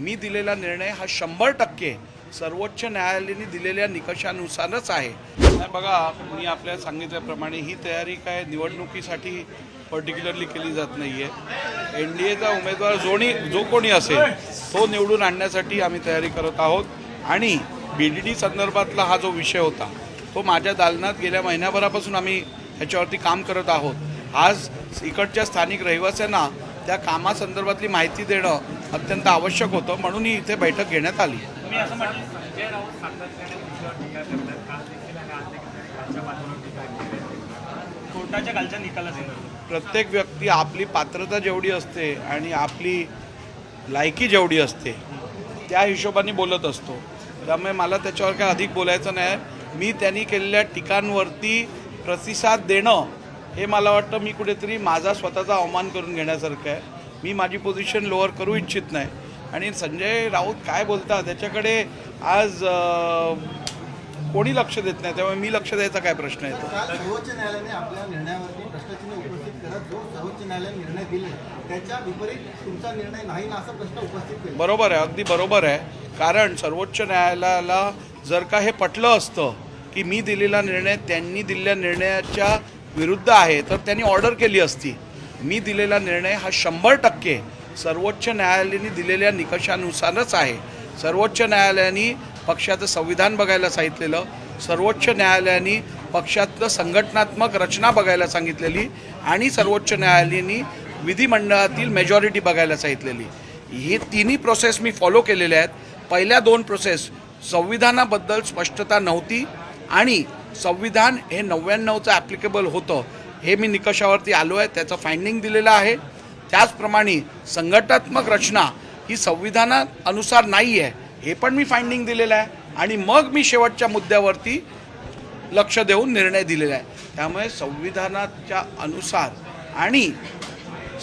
मी दिलेला निर्णय हा शंभर टक्के सर्वोच्च न्यायालयाने दिलेल्या निकषानुसारच आहे. नाही बघा मी आपल्याला सांगितल्याप्रमाणे ही तयारी काय निवडणुकीसाठी पर्टिक्युलरली केली जात नाही आहे एन डी एचा उमेदवार जोणी जो कोणी असेल तो निवडून आणण्यासाठी आम्ही तयारी करत आहोत. आणि बी डी डी संदर्भातला हा जो विषय होता तो माझ्या दालनात गेल्या महिन्याभरापासून आम्ही ह्याच्यावरती काम करत आहोत. आज इकडच्या स्थानिक रहिवाशांना त्या कामासंदर्भातली माहिती देणं अत्यंत आवश्यक होतं म्हणून ही इथे बैठक घेण्यात आली. प्रत्येक व्यक्ती आपली पात्रता जेवढी असते आणि आपली लायकी जेवढी असते त्या हिशोबाने बोलत असतो. त्यामुळे मला त्याच्यावर काय अधिक बोलायचं नाही. मी त्यांनी केलेल्या टीकांवरती प्रतिसाद देणं हे मला वाटतं मी कुठेतरी माझा स्वतःचा अवमान करून घेण्यासारखं आहे. मी माझी पोझिशन लोअर करू इच्छित नाही. आणि संजय राऊत काय बोलतात त्याच्याकडे आज कोणी लक्ष देत नाही त्यामुळे मी लक्ष द्यायचा काय प्रश्न येतो सर्वोच्च न्यायालयाने आपल्या निर्णयावरती प्रश्नचिन्ह उपस्थित करत जो सर्वोच्च न्यायालयाने निर्णय दिले त्याच्या विपरीत तुमचा निर्णय नाही ना असा प्रश्न उपस्थित केला. बरोबर आहे अगदी बरोबर आहे. कारण सर्वोच्च न्यायालयाला जर का हे पटलं असतं की मी दिलेला निर्णय त्यांनी दिलेल्या निर्णयाच्या विरुद्ध आहे तर त्यांनी ऑर्डर केली असती. मी दिलेला निर्णय हा शंभर टक्के सर्वोच्च न्यायालयाने दिलेल्या निकषानुसारच आहे. सर्वोच्च न्यायालयाने पक्षाचं संविधान बघायला सांगितलेलं सर्वोच्च न्यायालयाने पक्षातलं संघटनात्मक रचना बघायला सांगितलेली आणि सर्वोच्च न्यायालयाने विधिमंडळातील मेजॉरिटी बघायला सांगितलेली. हे तिन्ही प्रोसेस मी फॉलो केलेल्या आहेत. पहिल्या दोन प्रोसेस संविधानाबद्दल स्पष्टता नव्हती आणि संविधान हे नव्याण्णवचं ॲप्लिकेबल होतं हे मी निकषावरती आलो आहे त्याचं फायंडिंग दिलेलं आहे. त्याचप्रमाणे संघटनात्मक रचना ही संविधानानुसार नाही आहे हे पण मी फायंडिंग दिलेलं आहे. आणि मग मी शेवटच्या मुद्द्यावरती लक्ष देऊन निर्णय दिलेला आहे. त्यामुळे संविधानाच्या अनुसार आणि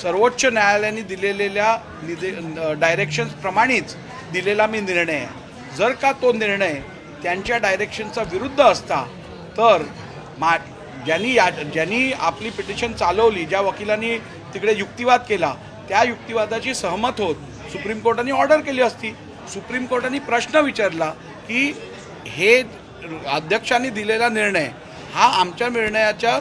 सर्वोच्च न्यायालयाने दिलेलेल्या निदे डायरेक्शन्सप्रमाणेच दिलेला मी निर्णय आहे. जर का तो निर्णय त्यांच्या डायरेक्शनचा विरुद्ध असता तर मा ज्यांनी या ज्यांनी आपली पिटिशन चालवली ज्या वकिलांनी तिकडे युक्तिवाद केला त्या युक्तिवादाची सहमत होत सुप्रीम कोर्टाने ऑर्डर केली असती. सुप्रीम कोर्टाने प्रश्न विचारला की हे अध्यक्षांनी दिलेला निर्णय हा आमच्या निर्णयाच्या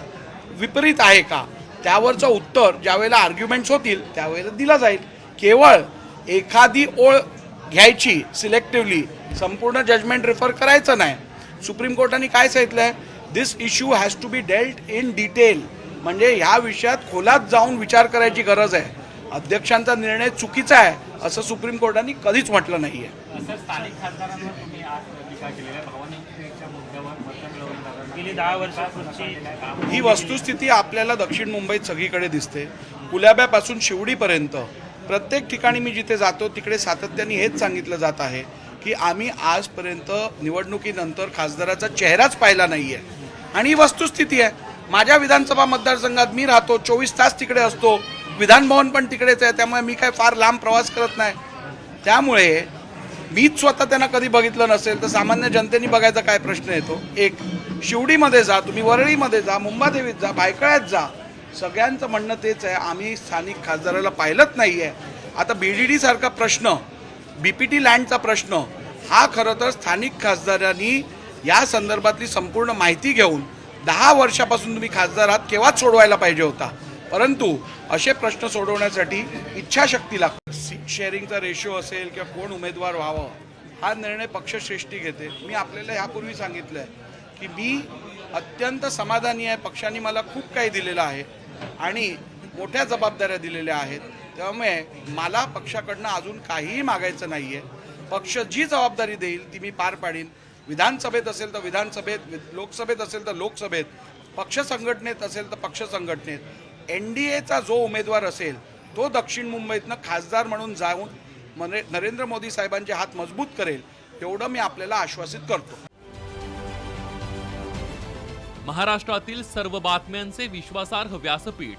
विपरीत आहे का? त्यावरचं उत्तर ज्यावेळेला आर्ग्युमेंट्स होतील त्यावेळेला दिला जाईल. केवळ एखादी ओळ घ्यायची सिलेक्टिव्हली संपूर्ण जजमेंट रेफर करायचं नाही. सुप्रीम कोर्टाने काय सांगितलं आहे this issue has to be dealt in detail म्हणजे ह्या विषयात खोलात जाऊन विचार करायची गरज आहे. अध्यक्षांचा निर्णय चुकीचा आहे असं सुप्रीम कोर्टाने कधीच म्हटलं नाही आहे. ही वस्तुस्थिती आपल्याला दक्षिण मुंबईत सगळीकडे दिसते. कुलाब्यापासून शिवडीपर्यंत. प्रत्येक ठिकाणी मी जिथे जातो तिकडे सातत्याने हेच सांगितलं जात आहे. की आम्ही आजपर्यंत निवडणुकीनंतर खासदाराचा चेहराच पाहिला नाही आहे आणि ही वस्तुस्थिती आहे. माझ्या विधानसभा मतदारसंघात मी राहतो चोवीस तास तिकडे असतो. विधानभवन पण तिकडेच आहे त्यामुळे मी काय फार लांब प्रवास करत नाही. त्यामुळे मीच स्वतः त्यांना कधी बघितलं नसेल तर सामान्य जनतेने बघायचा काय प्रश्न येतो? एक शिवडीमध्ये जा तुम्ही वरळीमध्ये जा मुंबादेवीत जा भायखळ्यात जा. सगळ्यांचं म्हणणं तेच आहे आम्ही स्थानिक खासदाराला पाहिलंच नाही आहे आता बी डी डीसारखा प्रश्न बी पी टी लँडचा प्रश्न. हा खरं तर स्थानिक खासदारांनी या संदर्भातली संपूर्ण माहिती घेऊन दहा वर्षापासून तुम्ही खासदार आहात केव्हाच सोडवायला पाहिजे होता? परंतु असे प्रश्न सोडवण्यासाठी इच्छाशक्ती लागते. सीट शेअरिंगचा रेशो असेल किंवा कोण उमेदवार व्हावं हा निर्णय पक्षश्रेष्ठी घेते. मी आपल्याला ह्यापूर्वी सांगितलं आहे की मी अत्यंत समाधानी आहे पक्षाने मला खूप काही दिलेलं आहे आणि मोठ्या जबाबदाऱ्या दिलेल्या आहेत. त्यामुळे मला पक्षाकडनं अजून काहीही मागायचं नाही आहे पक्ष जी जबाबदारी देईल ती मी पार पाडीन. विधानसभेत असेल तर विधानसभेत लोकसभेत असेल तर लोकसभेत. पक्ष संघटनेत असेल तर पक्ष संघटनेत. एन डी एचा जो उमेदवार असेल तो दक्षिण मुंबईतनं खासदार म्हणून जाऊन मने- नरेंद्र मोदी साहेबांचे हात मजबूत करेल तेवढं मी आपल्याला आश्वासित करतो. महाराष्ट्रातील सर्व बातम्यांचे विश्वासार्ह व्यासपीठ